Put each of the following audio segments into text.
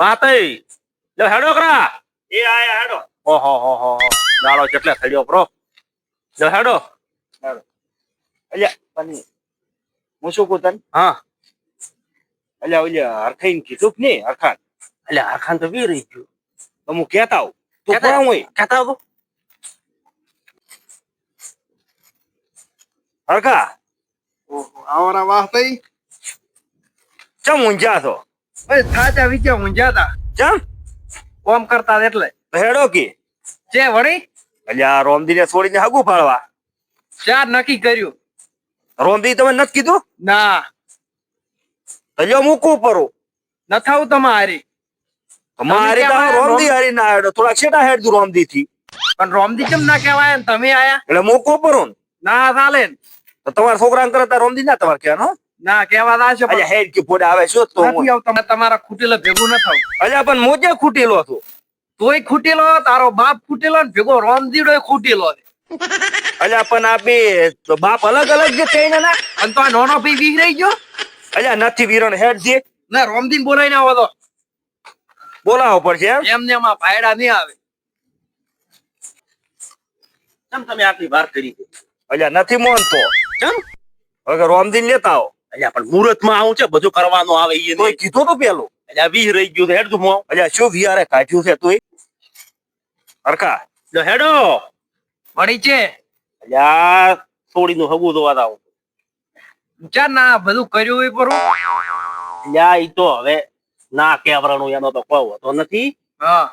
વાત ઈ. લે હેડો કરા. એ આયા હેડો. ઓહો હો હો હો. દાડો કેટલે થડ્યો પ્રો લે હેડો. અલ્યા પની હું શું કહું તને? હા. અલ્યા ઓલ્યા હરખાઈ કીધું કે નહીં હરખાન? અલ્યા હરખાન તો વી રહી ગયું. તો હું કહેતા આવું. તું કોણ હોય? કહેતા આવું. હરખા. આવરા વાહ તઈ ચમ ઊંઝા છો? ઓય થાચા વિચે ઊંઝા તા. ચમ કોમ કરતા એટલે. હેડો કે. ચે વળી? અલ્યા રોમદીને છોડીને હાગુ ફાળવા. ચાર નક્કી કર્યું. રોમદી તમે નથી કીધું? ના. અલ્યો મૂકું પરું ન થાવું તમારી મારે તો રોમદી હારી ના હેડો. થોડા છેટા હેડ દુ રોમદી થી પણ રોમદી કેમ ના કહેવાય ને તમે આયા? એટલે મૂકું પરું ના. ચાલે. તો તમારા છોકરા કરતા રોમદી ના તમારે કહેવાનો ના કેવા ના છે અલ્યા હેડ કે પોડા આવે શું તો નથી આવતા તમારા ખૂટેલો ભેગું ન થાવ અલ્યા પણ મોજે ખૂટેલો હતો? તોય ખૂટેલો તારો બાપ ખૂટેલો ને ભેગો રોમદીડો ખૂટેલો અલ્યા પણ આ બે તો બાપ અલગ અલગ જે થઈને ના? અને તો આ નોનો ભાઈ વીગ રહી ગયો? અલ્યા નથી વિરણ હેડ જે. ના રોમદીન બોલાઈને આવો તો. બોલાવો પડશે એમ? એમને એમાં ભાયડા નહીં આવે. કેમ તમે આટલી વાર કરી અલ્યા નથી મોનતો. કેમ? હવે રોમદીન લેતા આવો. અલ્યા પણ મુહૂર્તમાં આવું છે? બધું કરવાનું આવે એ તોય કીધું તો પેલું? અલ્યા વી રહી ગયું હેડ તું મોં. અલ્યા શું વિહારે કાઢ્યું છે તું હરખા. લે હેડો. વળી છે? અલ્યા છોડીનું હગું જોવા આવું ચા ના બધું કર્યું હોય પરું? અલ્યા ઈ તો હવે ના કેવરાનું એનો તો કહો હોતો નથી. હા.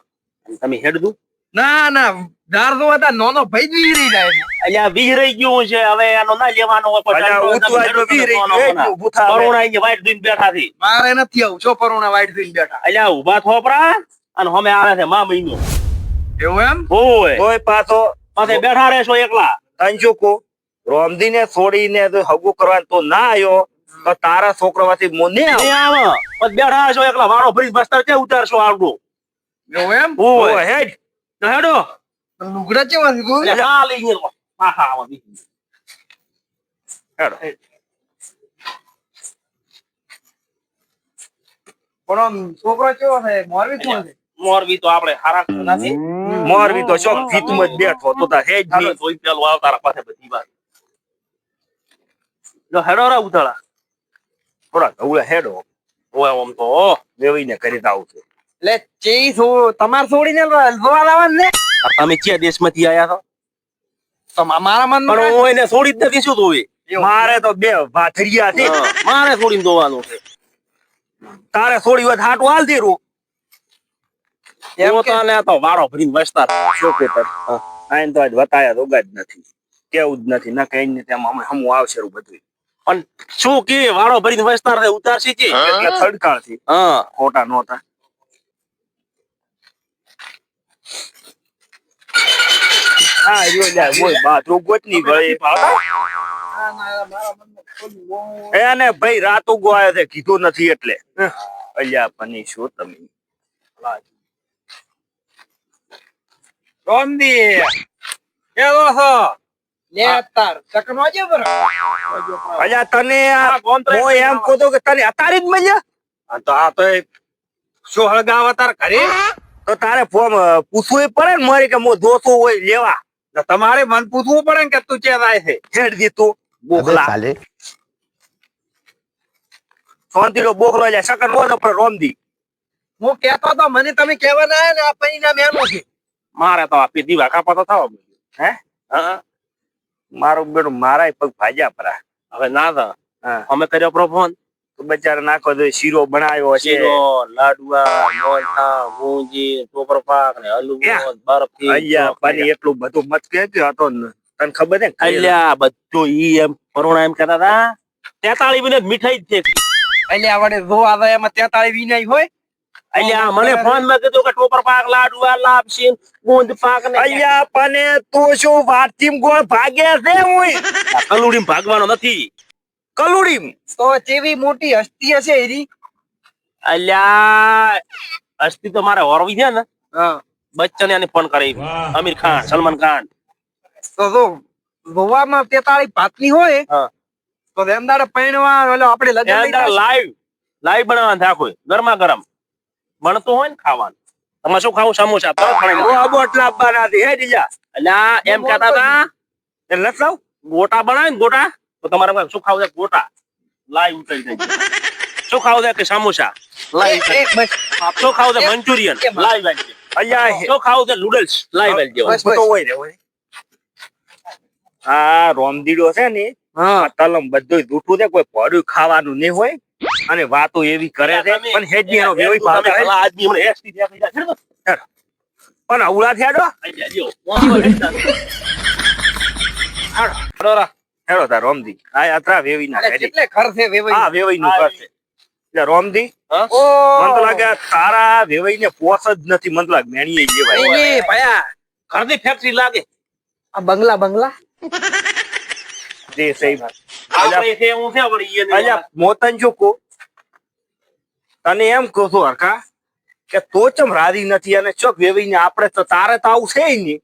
તમે હેડ દઉં ના ના દાર જોવા હતા નોનો ભાઈ જ રહી જાય. અલ્યા વી રહી ગયું છે હવે એનો ના લેવાનો હોય પણ. કરુણા અહીંયા વાઈટ દઈને બેઠા થી મારે નથી આવું છો પરુણા વાઈટ થઈને બેઠા. અલ્યા ઊભા થોપરા અને અમે આવે છે મા મહિનો. એવું એમ? હોય. હોય પાછો પાસે બેઠા રહેશો એકલા. અંજુકો રોમદીને છોડીને જો હગું કરવાનું તો ના આવ્યો તો તારા છોકરામાંથી મોને નહીં આવે. પછી બેઠા છો એકલા. વાળો ભરી બસ્તર કે ઉતારશો આવડું? એવું એમ? હોય. હેડ. હેડો. લુગડા ચેવા છે તું? અલ્યા આ લઈ ગયો પાછા આવો બીજી. હેડ પણ છોકરો કેવો છે મોરબી કોણ છે મોરબી તો આપણે હારા નથી. મોરબી તો શોખ ફીતમાં જ બેઠો તો હેડ ચાલો નહીં. જોઈ પેલું આવ તારા પાસે બધી વાત. જો હેડો રા ઉતાળા થોડા ગવડા હેડો. ઓય આમ તો વેવીને કરી આવું છું. એટલે છો તમાર છોડીને જોવા લાવવાનું ને? તમે કયા દેશમાંથી આયા છો? તો મારા મન પણ હું એને છોડી જ નથી શું ધોવી મારે તો બે ભાથરિયા છે. મારે છોડીને ધોવાનું છે. તારે છોડી વાત હાટું હાલ દેરું એમ તો વાળો ભરીને વસતા આઈને તો આજ વતાયા તો જ નથી. કેવું જ નથી. ના કઈ ને તેમ અમે હમું આવશે રૂ બધું પણ શું કે વાળો ભરીને વસતા ઉતારશી છે એટલે થડકાળથી હા. ખોટા નહોતા. હા જો લ્યા બોલ બાથરૂમ ગોતની ગળી એને ભાઈ રાત ઉગો આવ્યો છે કીધું નથી એટલે. અલ્યા પની શું તમે? રોમદી કેવો છો? અલ્યા તને હું એમ કહું કે તને અતારી જ મજા? આ તો આ તો એક શું હળગાવા તાર કરી તો તારે ફોર્મ પૂછવું પડે ને મારી કે હું જોતો હોય લેવા. તમારે મન પૂછવું પડે ને કે તું ચેર જાય છે? હેડ દીધું બોખલા. શાંતિનો બોખલો એટલે સકન રોજ ને પણ રોમદી હું કેતો તો મને તમે કહેવા ના ને આ પૈના મેનું છે. મારે તો આપી દીવા કાપા તો થવા હે? હા મારું બેડું મારાય પગ ભાજ્યા પરા. હવે ના તો હા. અમે કર્યો પ્રો ફોન. બજાર નાખો તો શીરો બનાવ્યો છે લાડવા મોહનથાળ મૂંજી ટોપરપાક ને હલવો બરફી અલ્યા પાણી એટલું બધું મત કેતી હતો તને ખબર છે અલ્યા બધું ઈ એમ કરુણા એમ કહેતા હતા તેતાળી મિનિટ મીઠાઈ જ છે. અલ્યા વડે જો આવે એમાં તેતાળી વિનાઈ હોય. અલ્યા મને ફોનમાં કીધું કે ટોપર પાક લાડવા લાપસી ગુંદ પાક ને અલ્યા પણ તું શું વાટતીમ ગોળ ભાગે છે હું કલુડી ભાગવાનો નથી. કલુડીમ તો જેવી મોટી હસ્તી હશે એની? અલ્યા હસ્તી તો મારે ઓરવી છે ને. હા. બચ્ચન એને ફોન કરી આમિર ખાન સલમાન ખાન. તો તો ગોવામાં તેતાળી પાતળી હોય તો દેમદાડે પૈણવા ઓલો આપણે લગન લાઈવ લાઈવ બનાવવાનું આખું. ગરમા ગરમ બનતું હોય ને ખાવાનું. તમે શું ખાવું? સમોસા તો બોટલા આપવાના હે દીજા અલ્યા એમ કહેતા હતા એ લાવ ગોટા બનાવી ને ગોટા? તો તમારા શું ખાવું છે? ગોટા. લાઈવ ઉતરી જાય. શું ખાવું છે? કે સમોસા. લાઈવ શું ખાવું છે? મંચુરિયન. એમ. લાઈવ અહીંયા શું ખાવું છે? નૂડલ્સ. લાઈવ આવી બસ, હોય રે આ રોમદીડો છે ને હા. તલમ બધું જૂઠું છે કોઈ પડ્યું ખાવાનું નહીં હોય અને વાતો એવી કરે છે પણ હેજી એનો વેવી ભાવતા આદમી મને એસટી થયા થઈ જાય. પણ અવળા થયા હેડો તાર રોમદી. આ યાત્રા વેવી ના. કેટલે છે વેવાઈ? હા વેવાઈ નું કરશે એટલે રોમદી. ઓ! મને તો લાગે તારા વેવાઈ ને પોસ જ નથી. મન લાગે મેણીએ જેવાય ભયા ઘરની ફેક્ટરી લાગે. આ બંગલા બંગલા? જે સહી આપણે છે હું છે વળી અલ્યા મોતન જો કો. તને એમ કહું છું હરકા કે તો ચમ રાજી નથી અને ચોક વેવી ને આપણે તો તારે તો આવું છે નહીં.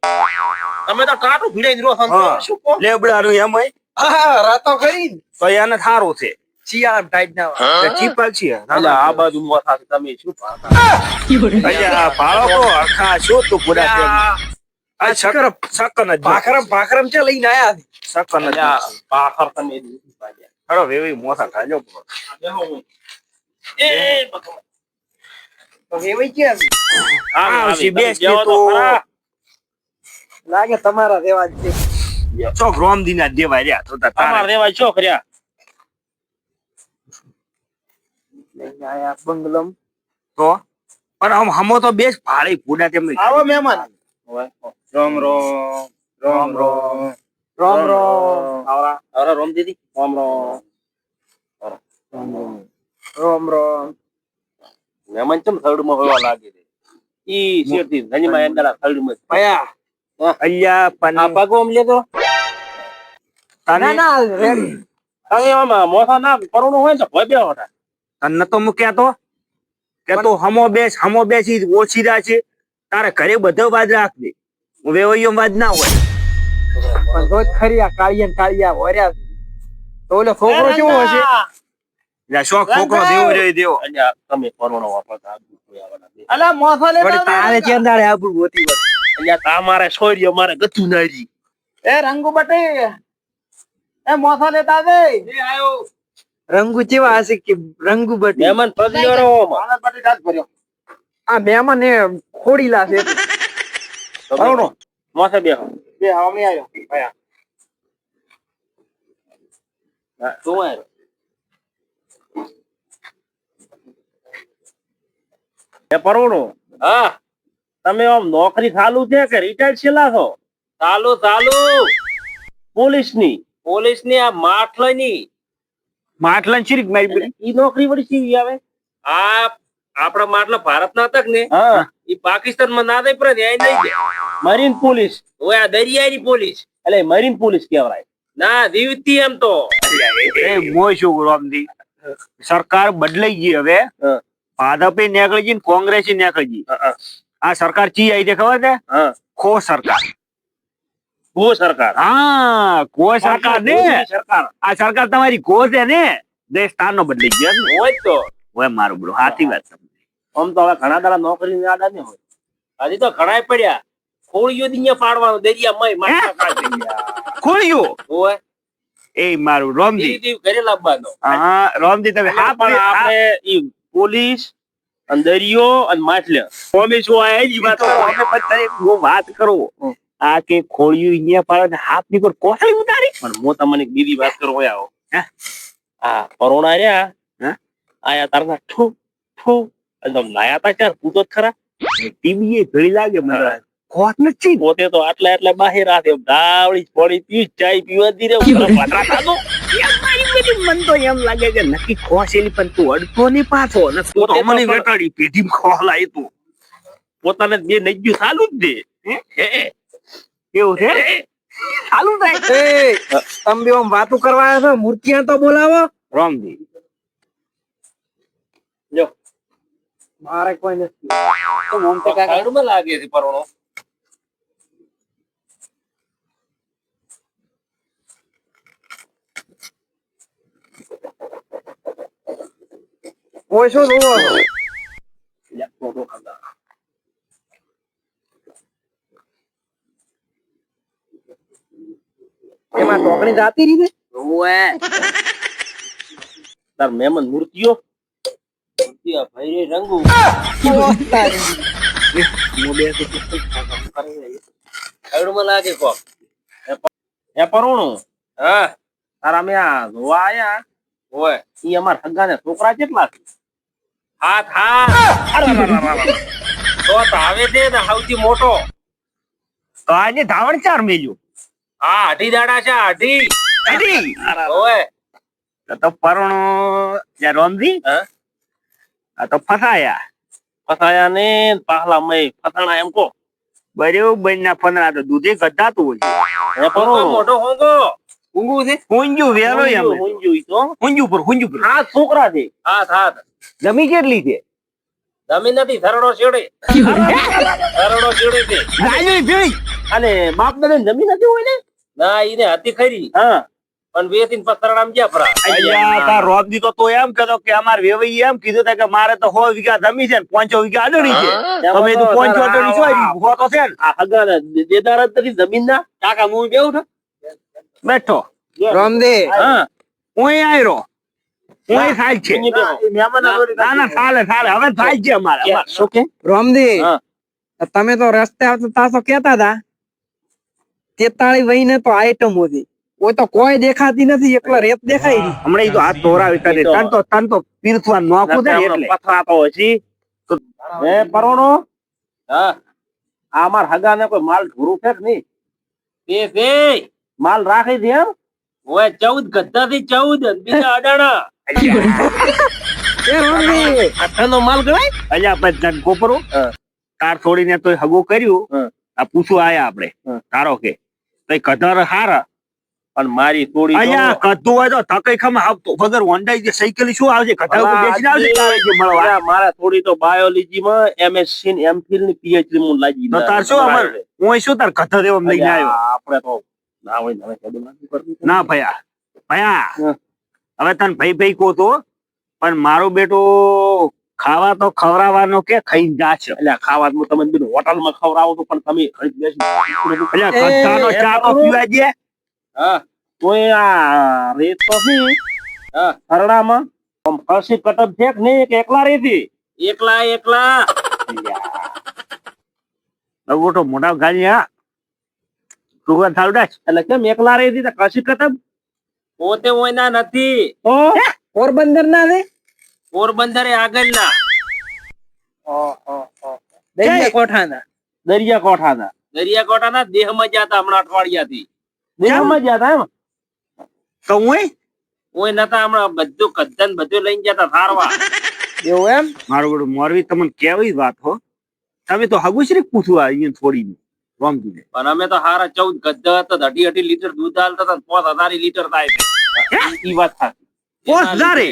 તમે તો ટાટું ભીડાઈ રહ્યો છો લેબડાનું એમ હોય. હા રાતો કરી તો એને થારું છે. શિયાળા ટાઈટ ના ચીપલ છે આ બાજુ મોથા તમે શું પાડતા? બાળકો હરખા શું તું પૂરા છે? આ સકર સકન જ ભાખરમ ભાખરમ છે લઈને આયા છે. સકન જ ભાખર તમે વેવી મોસા ખાજો આ. એ, બેસ કે તો તો. લાગે તમારા રેવા જ છે. ચોક રોમદી ના દેવાય રહ્યા તો શું કર્યા. લઈને આયા બંગલમ. તો? પણ આમ હમો તો બેસ ભાડે પૂડા તેમ આવો મહેમાન. રોમ રોમ. રોમ રોમ રોમ. રોમ. આવરા. આવરા રોમ દીદી. રોમ રોમ. રોમ રોમ. મહેમાન ચમ થર્ડમાં હોવા લાગે છે ઈ શેરથી ધનીમાં એંડાળા થર્ડમાં ભયા અલ્યા આ પગોમ લેતો ના ના રેડી આમાં મોસા ના કરોડો હોય તો ભય બે હોતા તને તો મૂક્યા તો? કે તું હમો બેસ હમો બેસી ઓછી રહ્યા છે. તારે ઘરે બધો વાજ રાખજે વેવૈયો વાજ ના હોય. પણ રોજ ખરી આ કાળિયા કાળિયા વર્યા તો ઓલો છોકરો કેવો હશે? એટલે શોખ છોકરો દેવો. દેવો તમે કરોડો વાપરતા. અલા તારે ચેંદાડે આબુ ગોતી. અલ્યા તા મારે સોર્યો મારે ગતું નારી. એ રંગુ બટી એ મોથો લેતા આયો. રંગુ ચેવા હશે કે રંગુ બટી? મહેમાન પગલ્યો આમાં. બટી ભર્યો. આ મહેમાન એ ખોડી લાશે કરોડો મોથે બે બે હમણાં આવ્યો આવ્યો? એ પરોણો હા. તમે આમ નોકરી ચાલુ છે કે રિટાયર્ડ છેલ્લા છો? ચાલુ ચાલુ. પોલીસની પોલીસની આ માટલની માટલા ચીરીક મારી ઈ નોકરી વળી શી આવે? આ આપડા માટલા ભારત ના હતા ને ઈ પાકિસ્તાનમાં ના દઈ પડે ને નહીં દે. Marine police. ઓય આ દરિયાની પોલીસ. એટલે મરીન પોલીસ કહેવાય. ના દીવતી એમ તો. એ મોય શું રોમદી સરકાર બદલાઈ ગઈ હવે. ભાજપે નીકળી ગઈ ને કોંગ્રેસે નીકળી ગઈ. આ સરકાર ચી આવી છે ખબર છે? ખો સરકાર. ભૂ સરકાર. હા કો સરકાર ને? સરકાર. આ સરકાર તમારી કો છે ને દેશ તારનો બદલી ગયો હોય તો. હોય મારું બ્રો સાચી વાત સમજી આમ તો હવે ઘણા દાડા નોકરી આડા ને હોય. હજી તો ઘણા પડ્યા. કોળીઓ દિયા પાડવાનો દરિયા મય માટલા કાઢી ગયા. હોય. એ મારું રોમજી. ઘરે લાવવાનો. હા રોમજી તમે હા પણ આપણે ઈ પોલીસ અને દરિયો અને માછલ્યા પોલીસ હોય એની વાત હું વાત કરું આ કે ખોળિયું અહીંયા પાડે હાથની પર કોથળી ઉતારી? પણ હું તમને બીજી વાત કરો હોય આવો. હા? આ પરોણા રહ્યા હે? આયા તારના ઠુ ઠુ એકદમ લાયા તા ચાર પૂતો ખરા. ટીવી એ ઘડી લાગે મને. કોત નથી? પોતે તો આટલા આટલા બહાર રાતે દાવડી પડી પી ચાય પીવા દી રે પતરા બધી મન તો એમ લાગે કે નક્કી ખોસેલી પણ તું અડતો નહીં પાછો. ને પોતે તો વેટાડી પેઢી ખોલાય તું. પોતાને બે નજ્યું ચાલુ જ દે. હે? એવું છે? ચાલુ થાય. એ તમે બે આમ વાતો કરવા આવ્યા છો? મૂર્તિયા તો બોલાવો. રામજી. જો. મારે કોઈ નથી. તો મમતા કાકા સાઈડમાં લાગે છે પરોણો. કોઈ શું જોવો છો? લ્યા, આપણી જાતી રીતે? ઓવે તાર મહેમાન મૂર્તિઓ. મૂર્તિઓ ભાઈ રંગુ. ખરડમાં લાગે કોક. એ પરુણું. હા. તારા અમે આ જોવા આયા. ઓય ઈ અમાર હગાને છોકરા કેટલા છે? હાથ હાથ. અરે. તો તો આવે છે ને સૌથી મોટો. આજે ધાવણ ચાર મેલ્યું. આ અઢી દાડા છે અઢી. અઢી. ઓય. તો તો પરુણો જ્યાં રોમજી આ તો ફસાયા. ફસાયા ને પાહલા મય ફસાણા એમ કો બરોબર ના પંદરા તો દૂધે ગધાતું હોય. એ મોટો હોંગો. ઊંઘું છે? હુંજુ વેલો એમ. ઈ તો. પર પર. આ છોકરા છે. હાથ હાથ જમી કેટલી છે? જમીન નથી ધરડો છેડે છે. રાજુ અને બાપ દાદા જમીન નથી હોય ને? ના ઈને હતી ખરી. હા. પણ બે ત્રણ પતરડામ જ્યાં ફરા. અલ્યા તાર રોબજી તો તો એમ કહેતો કે અમાર વેવઈ એમ કીધું તા કે મારે તો સો વીઘા જમી છે ને પાંચસો વીઘા અડણી છે. તમે તો પાંચસો અડણી છો હો તો છે ને. આ હગાના દેદાર જ નથી જમીન ના કાકા હું બેવું છું? બેઠો. રામદે. હા. હું આયરો. હું થાય છે. ના ના ચાલે ચાલે હવે થાય છે અમારે. શું કે? રામદે હા. તમે તો રસ્તે આવતા તા તો. કેતા હતા તેતાળી વહીને તો આઈટમ હતી કોઈ તો કોઈ દેખાતી નથી એકલા રેત દેખાય હમણાં તો હાથ ધોરાવી તને તન તો તન તો પીરથવા નોખું છે એટલે. પથરા તો હજી. હે પરોણો હા. આ માર હગા ને કોઈ માલ ઢોરું છે કે નહીં? તે તે માલ રાખી દે એમ? ઓય ચૌદ ગદ્દા થી ચૌદ બીજા અડાણા. એ આઠાનો માલ ગણાય? અલ્યા પછી તને કોપરું કાર છોડીને તો હગો કર્યું. આ પૂછવા આયા આપણે. તારો કે. તો કધર હારા. અને મારી થોડી અહીંયા કધું હોય તો તકઈ ખમ આવતો. વગર હોન્ડા જે સાયકલ શું આવશે કધા ઉપર બેસીને આવજે મળવા. મારા થોડી તો બાયોલોજી માં એમએસસી ને એમફિલની પીએચડી હું લાગી તો તાર શું અમર હું શું તાર કધર એમ લઈને આવ્યો? આપણે તો ના હોય ના કદું ના ભયા. ભયા. હવે તને ભાઈ ભાઈ કહો તો પણ મારો બેટો ખાવા તો ખવડાવવાનો કે ખાઈને છે. એટલે ખાવાનું તમે હોટલ હોટલમાં ખવડાવો તો પણ તમે એટલે એ, ચા તો પીવા દે હા. તો આ રેત તો છે હા. હરડામાં આમ કળશી કટબ છે કે નહીં કે એકલા રેતી. એકલા એકલા. હવે મોટો મોટા ગાડી હા. તું થાવડા એટલે કેમ એકલા રેતી તો કળશી કતબ પોતે ઓયના નથી. પોરબંદર ના? છે પોરબંદરે આગળના. દરિયા કોઠાના દરિયા કોઠાના દરિયા કોઠાના દેહમાં જતા હમણાં અઠવાડિયાથી. દેહમાં જતા એમ? તો હું ઓય નતા હમણાં બધું કદ્દન બધું લઈને જતા થારવા. એવું એમ? મારું બધું મોરવી તમને કેવી વાત હો? તમે તો હગુશ્રી પૂછવા અહીંયા થોડી રોમજી ને પણ અમે તો હારા ચૌદ ગદ્દા હતા અઢી અઢી લીટર દૂધ હાલતા હતા પાંચ હજાર લીટર થાય એ વાત થાય પાંચ હજારે?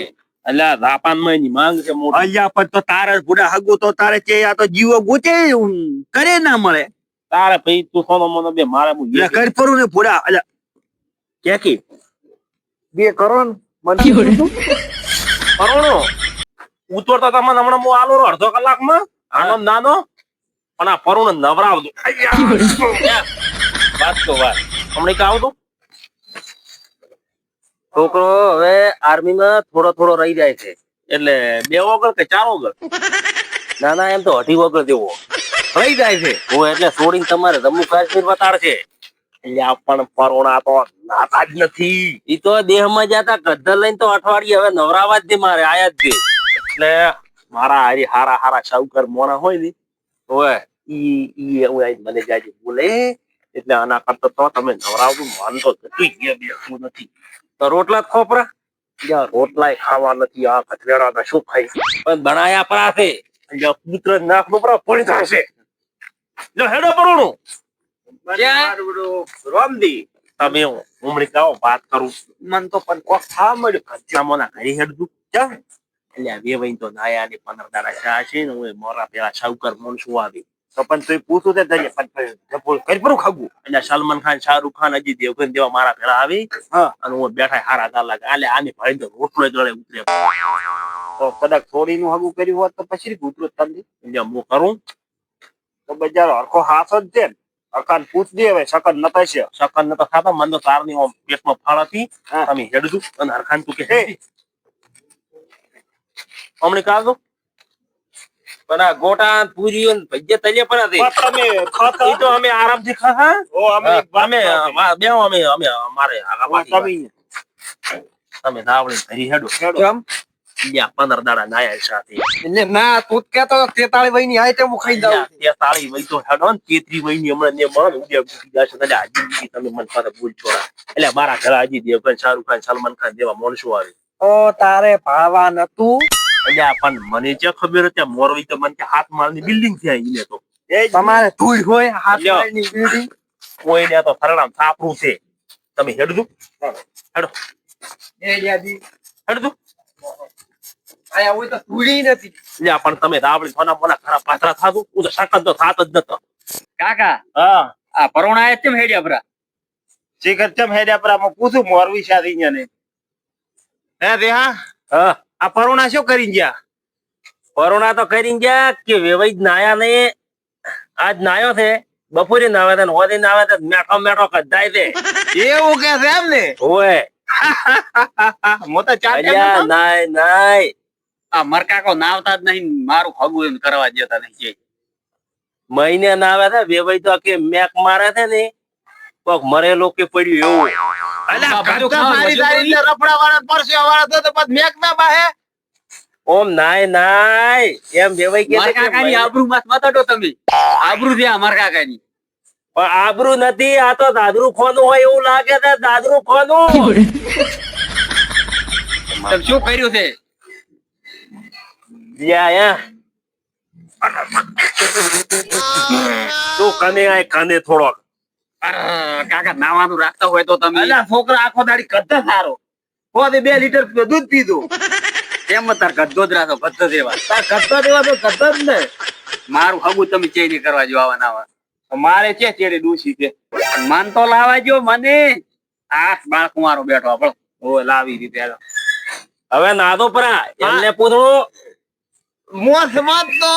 એટલે જાપાનમાં એની માંગ છે મોટી. અલ્યા પણ તો તારે બુડા હગુ તો તારે આ તો જીવો ગોચે ઉમ, કરે ના મળે. તારે ભાઈ તું સોનો મોનો બે મારે હું એટલે કર પરું ને બુડા અલ્યા. કે કે? બે કરો ને મને કરોણો ઉતરતા તમને હમણાં હું આલો અડધો કલાકમાં. આનો નાનો પણ આ પરુણ નવરાવતો વાત તો વાત. હમણાં કે આવતો છોકરો હવે આર્મી માં થોડો થોડો રહી જાય છે. એટલે બે વગર કે ચાર વગર? ના ના, એમ તો અઢી વગર જેવો. રહી જાય છે. હું એટલે છોડીને તમારે જમ્મુ કાશ્મીર વતાડશે એટલે પણ પરોણા તો નાતા જ નથી. એ તો દેહમાં જતા ગદ્દર લઈને તો અઠવાડિયે હવે નવરાવા જ મારે આયા જ એટલે મારા હારી હારા હારા શાહુકાર મોના હોય ને હવે ઈ ઈ એવું મને જાજે બોલે. એટલે આના કરતા તો તમે નવરાવતું માનતો જતું નથી. તો રોટલા ખોપરા? રોટલા ખાવા નથી આ કચરેડા શું ખાઈ? પણ બનાયા પરા છે. પુત્ર નાક નો પરા પડી થશે. જો હેડો પરોણું. રોમદી તમે ઉમડી કાઓ વાત કરું. મન તો પણ કોક ખાવા મળ્યું કચ્ચામોના ઘડી હેડતું ચાલ એટલે બે તો નાયા ને પંદર દાડા છે ને હું મોરા પેલા સાવકર મોન શું આવી. તો પણ તું પૂછું તે દરિયા પણ કરી પરું ખાવું એટલે સલમાન ખાન શાહરુખ ખાન અજીત દેવગન જેવા મારા પેલા આવી. અને હું બેઠા હારા ગાલ લાગે આલે આની ભાઈ તો રોટલો ગળે ઉતરે. તો કદાચ થોડી નું હગું કર્યું હોત તો પછી ઉતરો તમને એટલે હું કરું. તો બજારો હરખો હાથ જ છે ને. અકાન પૂછ દે હવે શકન નતા છે શકન નતો ખાતો મન તો તારની ઓમ પેટમાં ફાળ હતી. તમે હેડજો અને હરખાન તું કે હમણે કાઢો પણ આ ગોટા પૂરી ભજ્ય તલે પણ હતી. પણ તમે ખાતા. તો અમે આરામથી ખાધા. ઓ અમે અમે બે અમે અમે મારે તમે. તમે ધાવડી ધરી હેડો. કેમ? યા પંદર દાડા નાયા સાથે એટલે ના તું કહેતો હતો તેતાળી આઈટમ ખાઈ જાવ તે તાળી વઈ તો હેડો ને તેત્રી વઈ ની હમણાં ને મળે ઉદ્યા ગુજી જશે એટલે હજી તમે મન પાસે ભૂલ છોડા એટલે મારા ઘરે હજી દેવગન શાહરુખ ખાન સલમાન ખાન જેવા માણસો આવે. ઓ તારે ભાવા નતું. આ પણ મને જે ખબર હતી મોરવી તો મને હાથ માળની બિલ્ડિંગ છે એને તો. તમારે ધૂળ હોય હાથ લ્યો. બિલ્ડિંગ કોઈ ને તો ફરણામ સાપરું છે. તમે હેડજો. હેડો. એ યાદી. હેડજો. આયા હોય તો ધૂળી નથી. એટલે પણ તમે રાવળી સોના મોના ખરા પાથરા થાતું હું તો શકન તો થાત જ નતો. કાકા હા. આ પરોણા આયા કેમ હેડ્યા પરા શિખર ચમ હેડ્યા પર પૂછું મોરવી શાદી ને હે દેહા હા. આ પરુણા શું કરી ગયા? કોરોના તો કરી ગયા કે વેવાઈ નાયા ને આજ નાયો છે. બપોરે નાવે છે હોદે નાવે છે મેઠો મેઠો કદાય છે એવું કે છે એમ ને? ઓય મોટા ચાર નાય નાય. આ મરકાકો નાવતા જ નહીં મારું ખગું એમ કરવા જતા નહીં મહિને નાવે છે વેવાઈ તો કે મેક મારે છે ને. કોક મરેલો કે પડ્યું એવું. ઓમ નાય નાય. એમ કે કાકાની આબરૂ મત મતાડો તમે. આબરૂ છે માર કાકાની. પણ આબરૂ નથી આ તો દાદરું ખોનું હોય એવું લાગે છે દાદરું ખોનું. તમે શું કર્યું છે? યા તું કને આય કને થોડોક. કાકા નાવાનું રાખતા હોય તો તમે. અલ્યા છોકરા આખો દાડી કદ્દો સારો. કોઈ બે લીટર દૂધ પીધું. એમ તાર કદ્દો જ રાખો કદ્દો દેવા તાર કદ્દો દેવા તો કદ્દો જ ને. મારું હગું તમે ચેન્જ કરવા જો આવા નાવા મારે છે ચેડે ડૂસી છે. મન તો લાવા જો મને. આઠ બાળક મારો બેઠો આપણો ઓ લાવી હાલો. હવે નાદો પરા એમને પૂછો. મોસ મત તો